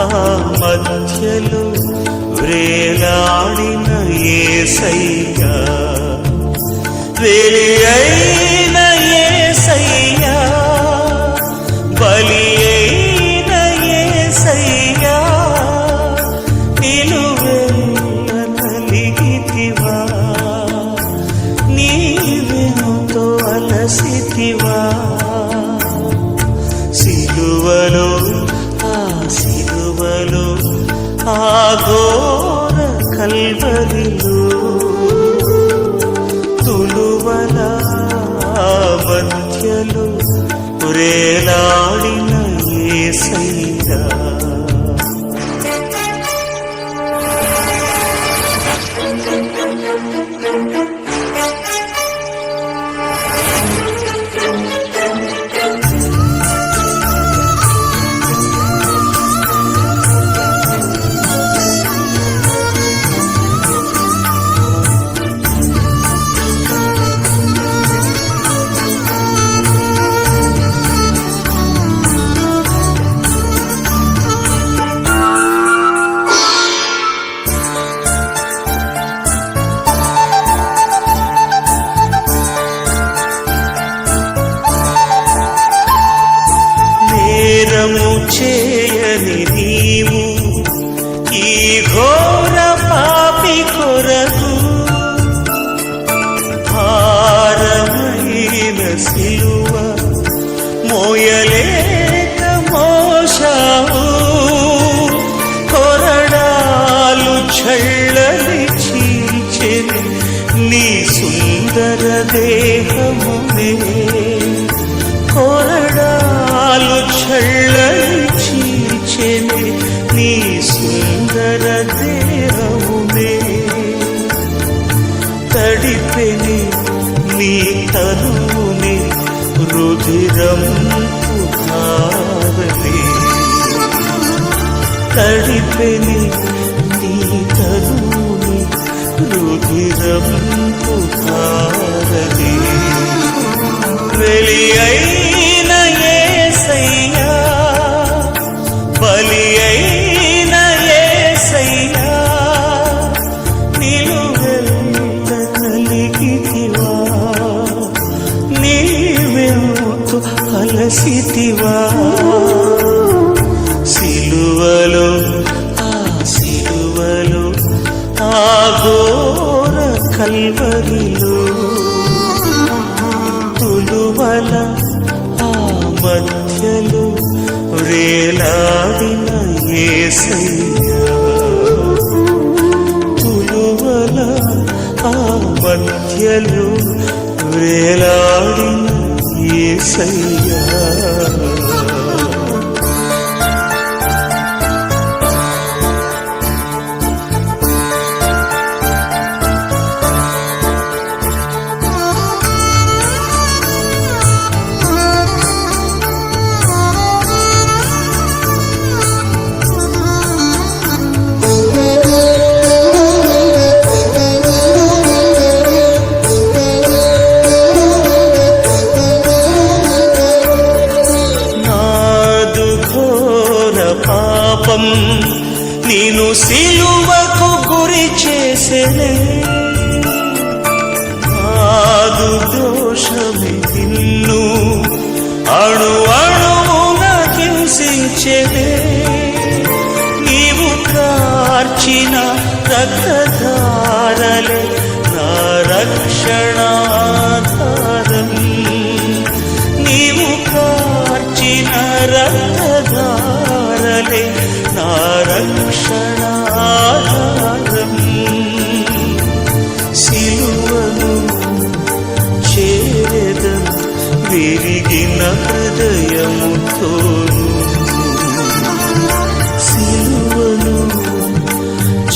ఆ మధ్యలో వ్రేలాడిన ఏసయ్యా. వెలి అయిన ఏసయ్యా. బలి అయిన ఏసయ్యా. నిలువెల్ల కలిగితివా. నీవెంతో అలసితివా. సిలువలో ఘోర కల్వరిలో తులువల మధ్యలో రేలాడిన ఏసయ్యా. మోయలేక మోసావు కొరడాలు చళ్ళని చీల్చెని నీ సుందర దేహమునే. కొరడాలు చళ్ళని చీల్చెని నీ సుందర దేహమునే. తడిపెని నీ తనువుని రుధిరం పుకారని తడిపెని నీ తనువుని రుధిరం పుకారని వెలి అయిన ఏ సయ్యా బలి అయి అలసితివా సిలువలో ఆ సిలువలో ఆ ఘోర కల్వరిలో. తులువల ఆ మధ్యలో వేలాడిన ఏసయ్యా. తులువల ఆ మధ్యలో వేలాడిన ఏసయ్యా పాపం నేను సిలువకు గురి చేసేనే. నాదు దోషమే నిన్ను అణు అణువున హింసించేనే. నీవు కార్చిన రక్తధారలే నా రక్షణాధారం. నీవు కార్చిన రక్త నా నారక్షణాధారం. సిలువను చేరదను విరిగిన హృదయముతోను సిలువను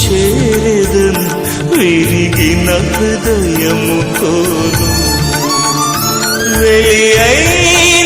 చేరదను విరిగిన హృదయముతోను వెళ్ళి అయిన